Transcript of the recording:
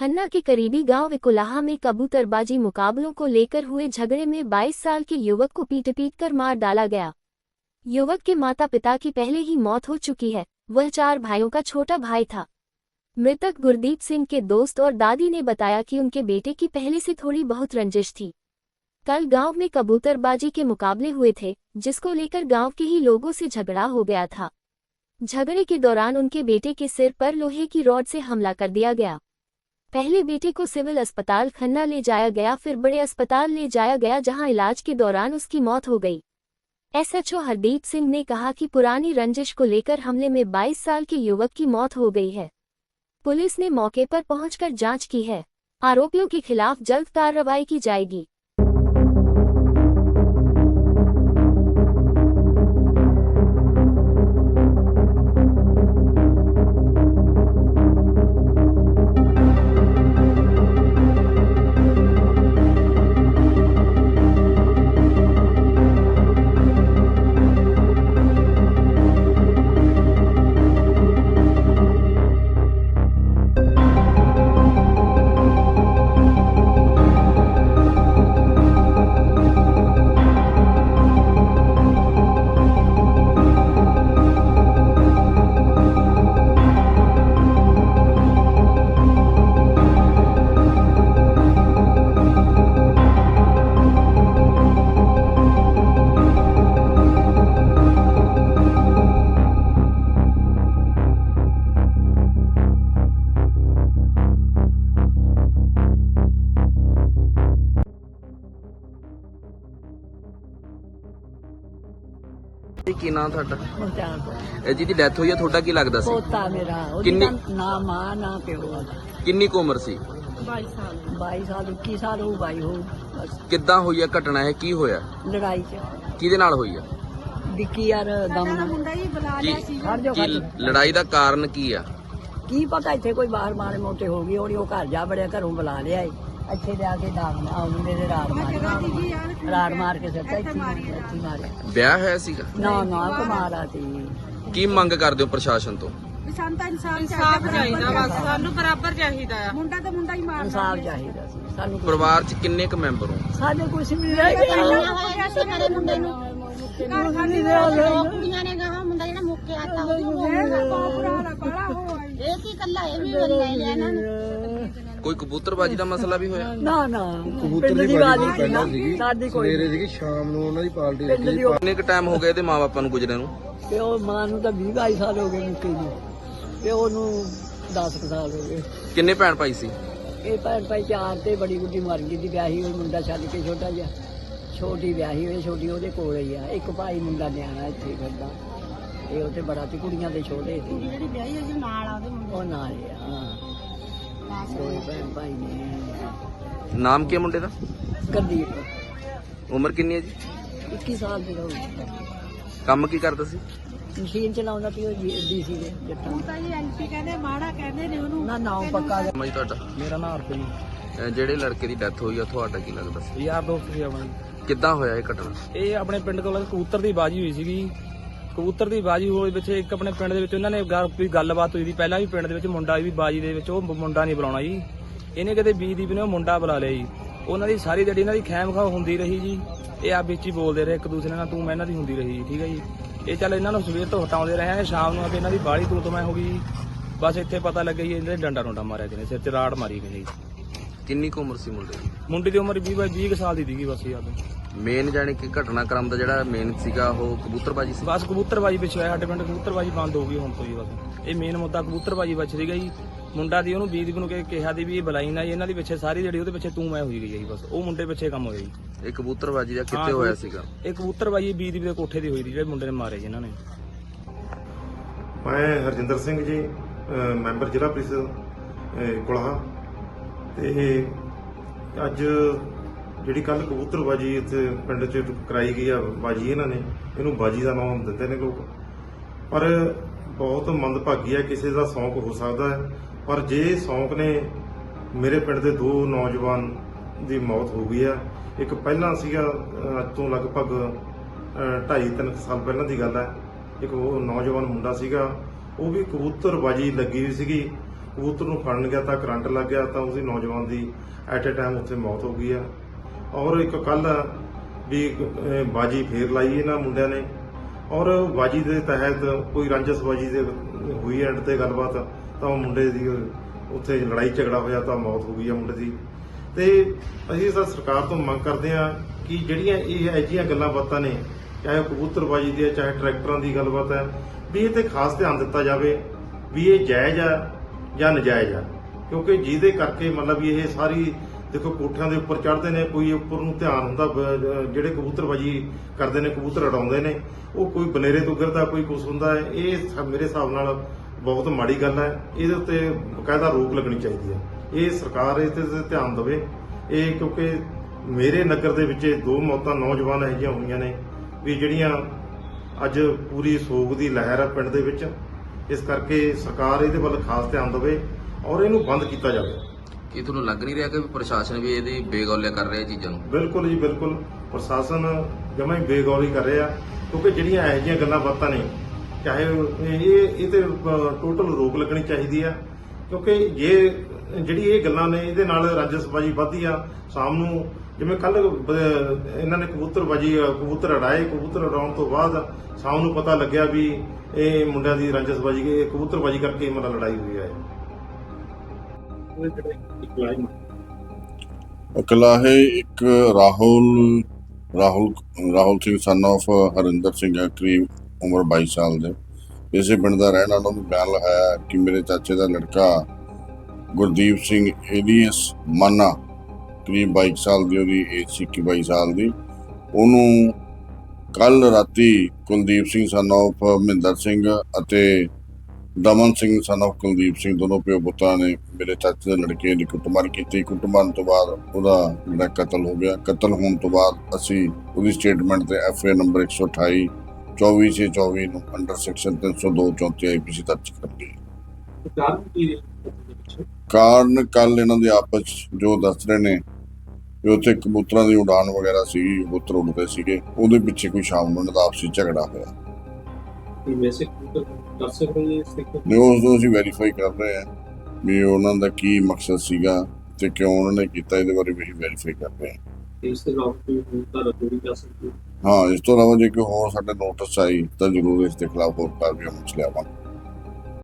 खन्ना के करीबी गाँव विकुलाहा में कबूतरबाजी मुकाबलों को लेकर हुए झगड़े में 22 साल के युवक को पीट पीट कर मार डाला गया। युवक के माता पिता की पहले ही मौत हो चुकी है, वह चार भाइयों का छोटा भाई था। मृतक गुरदीप सिंह के दोस्त और दादी ने बताया कि उनके बेटे की पहले से थोड़ी बहुत रंजिश थी। कल गाँव में कबूतरबाजी के मुकाबले हुए थे, जिसको लेकर गाँव के ही लोगों से झगड़ा हो गया था। झगड़े के दौरान उनके बेटे के सिर पर लोहे की रॉड से हमला कर दिया गया। पहले बेटे को सिविल अस्पताल खन्ना ले जाया गया, फिर बड़े अस्पताल ले जाया गया जहाँ इलाज के दौरान उसकी मौत हो गई। एसएचओ हरदीप सिंह ने कहा कि पुरानी रंजिश को लेकर हमले में 22 साल के युवक की मौत हो गई है। पुलिस ने मौके पर पहुंचकर जाँच की है। आरोपियों के खिलाफ जल्द कार्रवाई की जाएगी। ਕੀ ਨਾਮ ਤੁਹਾਡਾ? ਮੁਲਤਾਨ ਇਹ ਜਿਹਦੀ ਡੈਥ ਹੋਈ ਹੈ ਤੁਹਾਡਾ ਕੀ ਲੱਗਦਾ ਸੀ? ਪੋਤਾ ਮੇਰਾ ਉਹਦੀ ਕਿੰਨੀ- ਨਾ ਮਾਂ ਨਾ ਪਿਓ ਕਿੰਨੀ ਕੁ ਉਮਰ ਸੀ? 22 ਸਾਲ। 21 ਸਾਲ ਹੋ ਬਾਈ ਹੋ ਬਸ। ਕਿੱਦਾਂ ਹੋਈ ਹੈ ਘਟਨਾ ਇਹ? ਕੀ ਹੋਇਆ? ਲੜਾਈ ਚ। ਕਿਹਦੇ ਨਾਲ ਹੋਈ ਹੈ ਵਿੱਕੀ ਯਾਰ ਦਮਨਾ ਕੀ ਖੜ ਜਾਓ ਕੀ ਖੜ ਜਾਓ। ਲੜਾਈ ਦਾ ਕਾਰਨ ਕੀ ਆ? ਕੀ ਪਤਾ ਇੱਥੇ ਕੋਈ ਬਾਹਰ ਮਾਰੇ ਮੋਟੇ ਹੋ ਗਈ ਹੋਣੀ ਉਹ ਘਰ ਜਾ ਬੜਿਆ ਘਰੋਂ ਬੁਲਾ ਲਿਆ ਏ। ਇੱਥੇ ਲਿਆ ਕੇ ਦਾਗਨਾ ਉਹ ਮੁੰਡੇ ਦੇ ਰਾੜ ਮਾਰ। ਰਾੜ ਮਾਰ? ਕੇ ਸੱਟਾ ਇੱਥੇ ਮਾਰਿਆ, ਇੱਥੇ ਹੀ ਮਾਰਿਆ ਵਿਆਹ ਹੋਇਆ ਸੀਗਾ? ਨਾ ਨਾ ਕੁਮਾਰਾ ਸੀ ਕੀ ਮੰਗ ਕਰਦੇ ਹੋ ਪ੍ਰਸ਼ਾਸਨ ਤੋਂ? ਸਾਨੂੰ ਤਾਂ ਇਨਸਾਨ ਇਨਸਾਫ ਚਾਹੀਦਾ ਬਸ ਸਾਨੂੰ ਬਰਾਬਰ ਚਾਹੀਦਾ ਆ। ਮੁੰਡਾ ਤਾਂ ਮੁੰਡਾ ਹੀ ਮਾਰਦਾ ਇਨਸਾਫ ਚਾਹੀਦਾ ਸੀ ਸਾਨੂੰ ਪਰਿਵਾਰ 'ਚ ਕਿੰਨੇ ਕੁ ਮੈਂਬਰ ਹੋ? ਸਾਡੇ ਕੁਝ ਨਹੀਂ ਰਹਿ ਗਿਆ ਮੇਰੇ ਮੁੰਡੇ ਨੂੰ। ਘਰ ਖਾਲੀ ਕੁੜੀਆਂ ਨੇ ਕਹਾ ਮੁੰਡਾ ਜਿਹੜਾ ਮੁੱਕੇ ਆਤਾ ਉਹਦੀ ਨੂੰ ਬੁਰਾ ਹਾਲਾ ਬੜਾ ਹੋਇਆ ਇਹ ਕੀ ਕੱਲਾ ਇਹ ਵੀ ਬੰਦਾ ਹੀ ਨੂੰ। ਕੋਈ ਕਬੂਤਰਬਾਜੀ ਦਾ ਮਸਲਾ ਵੀ ਹੋਇਆ? ਨਾ ਨਾ। ਪਿੰਡ ਦੀ ਬਾਜੀ ਸੀ ਨਾ। ਸਾਡੀ ਕੋਈ ਸਵੇਰੇ ਸੀਗੀ ਸ਼ਾਮ ਨੂੰ ਉਹਨਾਂ ਦੀ ਪਾਰਟੀ ਪਿੰਡ ਦੀ ਉਹ- ਕਿੰਨੇ ਕੁ ਟਾਈਮ ਹੋ ਗਿਆ ਇਹਦੇ ਮਾਪਿਆਂ ਨੂੰ ਗੁਜਰੇ ਨੂੰ? ਤੇ ਉਹ ਮਾਂ ਨੂੰ ਤਾਂ 20 22 ਸਾਲ ਹੋ ਗਏ ਮੁੱਕੇ ਨੂੰ। ਤੇ ਉਹਨੂੰ 10 ਕੁ ਸਾਲ ਹੋ ਗਏ। ਕਿੰਨੇ ਭੈਣ ਭਾਈ ਸੀ? ਇਹ ਭੈਣ ਭਾਈ ਚਾਰ ਤੇ ਬੜੀ ਗੁੱਡੀ ਮਰ ਗਈ ਦੀ ਵਿਆਹੀ ਹੋਈ ਮੁੰਡਾ ਛੱਡ ਕੇ ਛੋਟਾ ਜਿਹਾ। ਛੋਟੀ ਵਿਆਹੀ ਹੋਈ ਛੋਟੀ ਉਹਦੇ ਕੋਲ ਹੀ ਆ। ਇੱਕ ਭਾਈ ਮੁੰਡਾ ਨਿਆਣਾ ਇੱਥੇ ਫਿਰਦਾ। ਇਹ ਉਹਤੇ ਬੜਾ ਤੇ ਕੁੜੀਆਂ ਦੇ ਛੋਟੇ ਸੀ। ਜਿਹੜੀ ਵਿਆਹੀ ਹੋਈ ਨਾਲ ਆ ਉਹਦੇ ਮੁੰਡੇ। ਉਹ ਨਾਲ ਹੀ ਆ ਹਾਂ। ਦੋਏ ਭੈਣ ਭਾਈ ਨੇ ਨਾਮ ਕੀ ਹੈ ਮੁੰਡੇ ਦਾ? ਗਰਦੀਪ। ਉਮਰ ਕਿੰਨੀ ਹੈ ਜੀ? 21 ਸਾਲ ਦੀ ਹੋ ਕੰਮ ਕੀ ਕਰਦਾ ਸੀ? ਮਸ਼ੀਨ ਚਲਾਉਂਦਾ ਉਹ ਡੀਸੀ ਦੇ ਜੱਟਾਂ ਤਾਂ ਜੀ ਐਲਪੀ ਕਹਿੰਦੇ ਮਾੜਾ ਕਹਿੰਦੇ ਨੇ ਉਹਨੂੰ। ਨਾ ਨਾਮ ਪੱਕਾ ਸਮਝ ਤੁਹਾਡਾ? ਮੇਰਾ ਨਾਮ ਹਰਪ੍ਰੀਤ ਅਹ ਜਿਹੜੇ ਲੜਕੇ ਦੀ ਡੈਥ ਹੋਈ ਆ ਤੁਹਾਡਾ ਕੀ ਲੱਗਦਾ ਸੀ? ਯਾਰ ਦੋਸਤ ਸੀ ਆਪਣਾ। ਕਿੱਦਾਂ ਹੋਇਆ ਇਹ ਘਟਨਾ? ਇਹ ਆਪਣੇ ਪਿੰਡ ਕੋਲ ਕਬੂਤਰ ਦੀ ਬਾਜੀ ਹੋਈ ਸੀਗੀ। ਕਬੂਤਰ ਦੀ ਬਾਜੀ ਹੋਈ ਵਿੱਚ ਇੱਕ ਆਪਣੇ ਪਿੰਡ ਦੇ ਵਿੱਚ ਉਹਨਾਂ ਨੇ ਗੱਲ ਕੋਈ ਗੱਲਬਾਤ ਹੋਈ ਸੀ। ਪਹਿਲਾਂ ਵੀ ਪਿੰਡ ਦੇ ਵਿੱਚ ਮੁੰਡਾ ਵੀ ਬਾਜੀ ਦੇ ਵਿੱਚ ਉਹ ਮੁੰਡਾ ਨਹੀਂ ਬੁਲਾਉਣਾ ਜੀ। ਇਹਨੇ ਕਿਤੇ ਬੀਦੀਪ ਨੇ ਉਹ ਮੁੰਡਾ ਬੁਲਾ ਲਿਆ ਜੀ। ਉਹਨਾਂ ਦੀ ਸਾਰੀ ਜਿਹੜੀ ਇਹਨਾਂ ਦੀ ਖੈਮ ਖਾ ਹੁੰਦੀ ਰਹੀ ਜੀ। ਇਹ ਆ ਵਿੱਚ ਹੀ ਬੋਲਦੇ ਰਹੇ ਇੱਕ ਦੂਸਰੇ ਨਾਲ ਤੂੰ ਮੈਂ ਇਹਨਾਂ ਦੀ ਹੁੰਦੀ ਰਹੀ ਜੀ ਠੀਕ ਹੈ ਜੀ। ਇਹ ਚੱਲ ਇਹਨਾਂ ਨੂੰ ਸਵੇਰ ਤੋਂ ਹਟਾਉਂਦੇ ਰਹੇ ਆ ਸ਼ਾਮ ਨੂੰ ਆ ਕੇ ਇਹਨਾਂ ਦੀ ਬਾੜੀ ਤੂੰ ਤੋਂ ਮੈਂ ਹੋ ਗਈ ਜੀ। ਬਸ ਇੱਥੇ ਪਤਾ ਲੱਗਿਆ ਜੀ ਇਹਦੇ ਡੰਡਾ ਡੋਂਡਾ ਮਾਰਿਆ ਜਿਹਨੇ ਸਿਰ 'ਚ ਰਾੜ ਮਾਰੀ ਗਈ ਜੀ। ਕਿੰਨੀ ਕੁ ਉਮਰ ਸੀ ਮੁੰਡੇ ਦੀ? ਮੁੰਡੇ ਦੀ ਉਮਰ 20 ਬਾਈ 20 ਕੁ ਸਾਲ ਦੀ ਸੀਗੀ ਬਸ ਯਾਦ ਮੇਨ ਜਾਣੀ ਕਿ ਘਟਨਾਕ੍ਰਮ ਦਾ ਜਿਹੜਾ ਮੇਨ ਸੀਗਾ ਉਹ ਕਬੂਤਰਬਾਜੀ ਸੀ? ਬਸ ਕਬੂਤਰਬਾਜੀ ਪਿੱਛੇ ਹੋਇਆ ਸਾਡੇ ਪਿੰਡ ਕਬੂਤਰਬਾਜੀ ਬੰਦ ਹੋ ਗਈ ਹੁਣ ਤੋਂ ਜੀ ਬਸ। ਇਹ ਮੇਨ ਮੁੱਦਾ ਕਬੂਤਰਬਾਜੀ ਵਿੱਚ ਸੀਗਾ ਜੀ। ਮੁੰਡਾ ਦੀ ਉਹਨੂੰ ਬੀਦੀਪ ਨੂੰ ਕਿ- ਕਿਹਾ ਦੀ ਵੀ ਇਹ ਬੁਲਾਈ ਨਾ ਜੀ ਇਹਨਾਂ ਦੀ ਪਿੱਛੇ ਸਾਰੀ ਜਿਹੜੀ ਉਹਦੇ ਪਿੱਛੇ ਤੂੰ ਮੈਂ ਹੋਈ ਗਈ ਹੈ ਜੀ ਬਸ। ਉਹ ਮੁੰਡੇ ਪਿੱਛੇ ਕੰਮ ਹੋਇਆ ਜੀ। ਇਹ ਕਬੂਤਰਬਾਜੀ ਦਾ ਹਾਂ, ਕਿੱਥੇ ਹੋਇਆ ਕਬੂ- ਸੀਗਾ? ਇਹ ਕਬੂਤਰਬਾਜੀ ਬੀਦੀਪ ਦੇ ਕੋਠੇ ਦੀ ਹੋਈ ਦੀ ਜਿਹੜੇ ਮੁੰਡੇ ਨੇ ਮਾਰੇ ਜੀ ਇਹਨਾਂ ਨੇ। ਮੈਂ ਹਰਜਿੰਦਰ ਸਿੰਘ ਜੀ ਮੈਂਬਰ ਜ਼ਿਲ੍ਹਾ ਪ੍ਰੀਸ਼ਦ ਕੁਲਾਹਾ। ਤੇ ਅੱਜ ਜਿਹੜੀ ਕੱਲ ਕਬੂਤਰਬਾਜੀ ਇੱਥੇ ਪਿੰਡ 'ਚ ਕਰਾਈ ਗਈ ਆ, ਬਾਜੀ ਇਹਨਾਂ ਨੇ, ਇਹਨੂੰ ਬਾਜੀ ਦਾ ਨਾਮ ਦਿੱਤੇ ਨੇ ਲੋਕ। ਪਰ ਬਹੁਤ ਮੰਦਭਾਗੀ ਹੈ ਕਿਸੇ ਦਾ ਸ਼ੌਂਕ ਹੋ ਸਕਦਾ ਹੈ। ਪਰ ਜੇ ਸ਼ੌਂਕ ਨੇ ਮੇਰੇ ਪਿੰਡ ਦੇ ਦੋ ਨੌਜਵਾਨ ਦੀ ਮੌਤ ਹੋ ਗਈ ਆ, ਇੱਕ ਪਹਿਲਾਂ ਸੀਗਾ, ਅੱਜ ਤੋਂ ਲਗਭਗ 2.5-3 ਸਾਲ ਪਹਿਲਾਂ ਦੀ ਗੱਲ ਹੈ ਇੱਕ ਉਹ ਨੌਜਵਾਨ ਮੁੰਡਾ ਸੀਗਾ, ਉਹ ਵੀ ਕਬੂਤਰਬਾਜੀ ਲੱਗੀ ਹੋਈ ਸੀਗੀ। ਕਬੂਤਰ ਨੂੰ ਫੜਨ ਗਿਆ ਤਾਂ ਕਰੰਟ ਲੱਗ ਗਿਆ, ਤਾਂ ਉਸੇ ਨੌਜਵਾਨ ਦੀ ਐਟ ਅ ਟਾਈਮ ਉੱਥੇ ਮੌਤ ਹੋ ਗਈ ਆ। ਔਰ ਇੱਕ ਕੱਲ ਵੀ ਬਾਜੀ ਫੇਰ ਲਾਈ ਇਹਨਾਂ ਮੁੰਡਿਆਂ ਨੇ। ਔਰ ਬਾਜੀ ਦੇ ਤਹਿਤ ਕੋਈ ਰਾਂਝਸ ਬਾਜੀ ਦੇ ਹੋਈ ਐਂਡ ਤੇ ਗੱਲਬਾਤ, ਤਾਂ ਉਹ ਮੁੰਡੇ ਦੀ ਉੱਥੇ ਲੜਾਈ ਝਗੜਾ ਹੋਇਆ ਤਾਂ ਮੌਤ ਹੋ ਗਈ ਆ ਮੁੰਡੇ ਦੀ। ਤੇ ਅਸੀਂ ਤਾਂ ਸਰਕਾਰ ਤੋਂ ਮੰਗ ਕਰਦੇ ਆ ਕਿ ਜਿਹੜੀਆਂ ਇਹ ਅਜਿਹੀਆਂ ਗੱਲਾਂ ਬਾਤਾਂ ਨੇ, ਚਾਹੇ ਉਹ ਕਬੂਤਰਬਾਜੀ ਦੀ ਹੈ, ਚਾਹੇ ਟਰੈਕਟਰਾਂ ਦੀ ਗੱਲਬਾਤ ਹੈ, ਵੀ ਇਹ ਤੇ ਖਾਸ ਧਿਆਨ ਦਿੱਤਾ ਜਾਵੇ ਵੀ ਇਹ ਜਾਇਜ਼ ਆ ਜਾਂ ਨਜਾਇਜ਼ ਆ ਕਿਉਂਕਿ ਜਿਹਦੇ ਕਰਕੇ ਮਤਲਬ ਵੀ ਇਹ ਸਾਰੀ ਦੇਖੋ ਕੋਠਿਆਂ ਦੇ ਉੱਪਰ ਚੜ੍ਹਦੇ ਨੇ, ਕੋਈ ਉੱਪਰ ਨੂੰ ਧਿਆਨ ਹੁੰਦਾ ਜਿਹੜੇ ਕਬੂਤਰਬਾਜੀ ਕਰਦੇ ਨੇ, ਕਬੂਤਰ ਉਡਾਉਂਦੇ ਨੇ, ਉਹ ਕੋਈ ਬਨੇਰੇ ਤੋਂ ਗਿਰਦਾ, ਕੋਈ ਕੁਛ ਹੁੰਦਾ ਹੈ, ਇਹ ਸ- ਮੇਰੇ ਹਿਸਾਬ ਨਾਲ ਬਹੁਤ ਮਾੜੀ ਗੱਲ ਹੈ। ਇਹਦੇ ਉੱਤੇ ਬਕਾਇਦਾ ਰੋਕ ਲੱਗਣੀ ਚਾਹੀਦੀ ਹੈ। ਇਹ ਸਰਕਾਰ ਇਸ ਤੇ ਧਿਆਨ ਦੇਵੇ। ਇਹ ਕਿਉਂਕਿ ਮੇਰੇ ਨਗਰ ਦੇ ਵਿੱਚ ਦੋ ਮੌਤਾਂ ਨੌਜਵਾਨ ਇਹੋ ਜਿਹੀਆਂ ਹੋਈਆਂ ਨੇ ਵੀ ਜਿਹੜੀਆਂ ਅੱਜ ਪੂਰੀ ਸੋਗ ਦੀ ਲਹਿਰ ਹੈ ਪਿੰਡ ਦੇ ਵਿੱਚ। ਇਸ ਕਰਕੇ ਸਰਕਾਰ ਇਹਦੇ ਵੱਲ ਖਾਸ ਧਿਆਨ ਦੇਵੇ ਔਰ ਇਹਨੂੰ ਬੰਦ ਕੀਤਾ ਜਾਵੇ। ਕੀ ਤੁਹਾਨੂੰ ਲੱਗ ਨਹੀਂ ਰਿਹਾ ਕਿ ਪ੍ਰਸ਼ਾਸਨ ਵੀ ਇਹਦੀ ਬੇਗੌਲਿਆ ਕਰ ਰਿਹਾ ਚੀਜ਼ਾਂ ਨੂੰ? ਬਿਲਕੁਲ ਜੀ, ਬਿਲਕੁਲ। ਪ੍ਰਸ਼ਾਸਨ ਜਮਾਂ ਹੀ ਬੇਗੌਰੀ ਕਰ ਰਿਹਾ, ਕਿਉਂਕਿ ਜਿਹੜੀਆਂ ਇਹੋ ਜਿਹੀਆਂ ਗੱਲਾਂ ਬਾਤਾਂ ਨੇ, ਚਾਹੇ ਇਹ ਇਹ ਤੇ ਟੋਟਲ ਰੋਕ ਲੱਗਣੀ ਚਾਹੀਦੀ ਆ। ਕਿਉਂਕਿ ਜੇ ਜਿਹੜੀ ਇਹ ਗੱਲਾਂ ਨੇ, ਇਹਦੇ ਨਾਲ ਰਾਜਸਬਾਜੀ ਵੱਧਦੀ ਆ, ਸ਼ਾਮ ਨੂੰ ਜਿਵੇਂ ਕੱਲ ਇਹਨਾਂ ਨੇ ਕਬੂਤਰਬਾਜੀ ਕਬੂਤਰ ਉਡਾਏ ਕਬੂਤਰ ਉਡਾਉਣ ਤੋਂ ਬਾਅਦ ਸ਼ਾਮ ਨੂੰ ਪਤਾ ਲੱਗਿਆ ਵੀ ਇਹ ਮੁੰਡਿਆਂ ਦੀ ਰਾਜਸਬਾਜੀ ਇਹ ਕਬੂਤਰਬਾਜੀ ਕਰਕੇ ਮਤਲਬ ਲੜਾਈ ਹੋਈ ਹੈ ਅਕਲਾ ਇੱਕ ਰਾਹੁਲ ਰਾਹੁਲ ਰਾਹੁਲ ਸਿੰਘ ਸਨ of ਹਰਿੰਦਰ ਸਿੰਘ ਹੈ, ਕਰੀਬ ਉਮਰ 22 ਸਾਲ ਦੇ। ਇਸੇ ਪਿੰਡ ਦਾ ਰਹਿਣ ਵਾਲਾ ਨੂੰ ਬਿਆਨ ਲਗਾਇਆ ਕਿ ਮੇਰੇ ਚਾਚੇ ਦਾ ਲੜਕਾ ਗੁਰਦੀਪ ਸਿੰਘ ਏਲੀਅਸ ਮਾਨਾ ਕਰੀਬ 22 ਸਾਲ ਦੀ ਉਹਦੀ ਏਜ ਸੀ 22 ਸਾਲ ਦੀ। ਉਹਨੂੰ ਕੱਲ ਰਾਤੀ ਕੁਲਦੀਪ ਸਿੰਘ ਸਨ of ਮਹਿੰਦਰ ਸਿੰਘ ਅਤੇ ਦਮਨ ਸਿੰਘ ਸਨ of ਕੁਲਦੀਪ ਸਿੰਘ ਦੋਨੋਂ ਪਿਓ ਪੁੱਤਾਂ ਨੇ ਮੇਰੇ ਚਾਚੇ ਦੇ ਲੜਕੇ ਦੀ ਕੁੱਟਮਾਰ ਕੀਤੀ। ਕੁੱਟਮਾਰ ਤੋਂ ਬਾਅਦ ਉਹਦਾ ਜਿਹੜਾ ਕਤਲ ਹੋ ਗਿਆ। ਕਤਲ ਹੋਣ ਤੋਂ ਬਾਅਦ ਅਸੀਂ ਉਹਦੀ ਸਟੇਟਮੈਂਟ ਤੇ ਐਫ ਏ ਨੰਬਰ 128 24 ਛੇ 24 ਨੂੰ ਅੰਡਰ ਸੈਕਸ਼ਨ 302 34 ਆਈਪੀਸੀ ਦਰਜ ਕਰ ਲਈ। ਕਾਰਨ ਕੱਲ ਇਹਨਾਂ ਦੇ ਆਪਸ ਜੋ ਦੱਸ ਰਹੇ ਨੇ ਕਿ ਉੱਥੇ ਕਬੂਤਰਾਂ ਦੀ ਉਡਾਨ ਵਗੈਰਾ ਸੀ ਕਬੂਤਰ ਉੱਡਦੇ ਸੀਗੇ। ਉਹਦੇ ਪਿੱਛੇ ਕੋਈ ਸ਼ਾਮ ਨੂੰ ਇਹਨਾਂ ਦਾ ਆਪਸੀ ਝਗੜਾ ਹੋਇਆ। ਵੈਸੇ ਕਰ ਸਕਦੇ ਇਸ ਤੇ ਨੇ ਉਸ ਨੂੰ ਅਸੀਂ ਵੈਰੀਫਾਈ ਕਰ ਰਹੇ ਹਾਂ ਵੀ ਉਹਨਾਂ ਦਾ ਕੀ ਮਕਸਦ ਸੀਗਾ ਤੇ ਕਿਉਂ ਉਹਨਾਂ ਨੇ ਕੀਤਾ ਇਹਦੇ ਬਾਰੇ ਵੀ ਵੈਰੀਫਾਈ ਕਰ ਰਹੇ ਹਾਂ। ਇਸ ਦੇ ਨਾਲ ਕੋਈ ਹੋਰ ਧਾਰਾ ਕੋਈ ਕਰ ਸਕਦੇ ਹਾਂ? ਇਸ ਤੋਂ ਇਲਾਵਾ ਜੇ ਕੋਈ ਹੋਰ ਸਾਡੇ ਨੋਟਿਸ ਆਈ ਤਾਂ ਜ਼ਰੂਰ ਇਸ ਦੇ ਖਿਲਾਫ ਹੋਰ ਕਾਰਵਾਈ ਅਮਲ ਚ ਲਿਆਵਾਂਗੇ।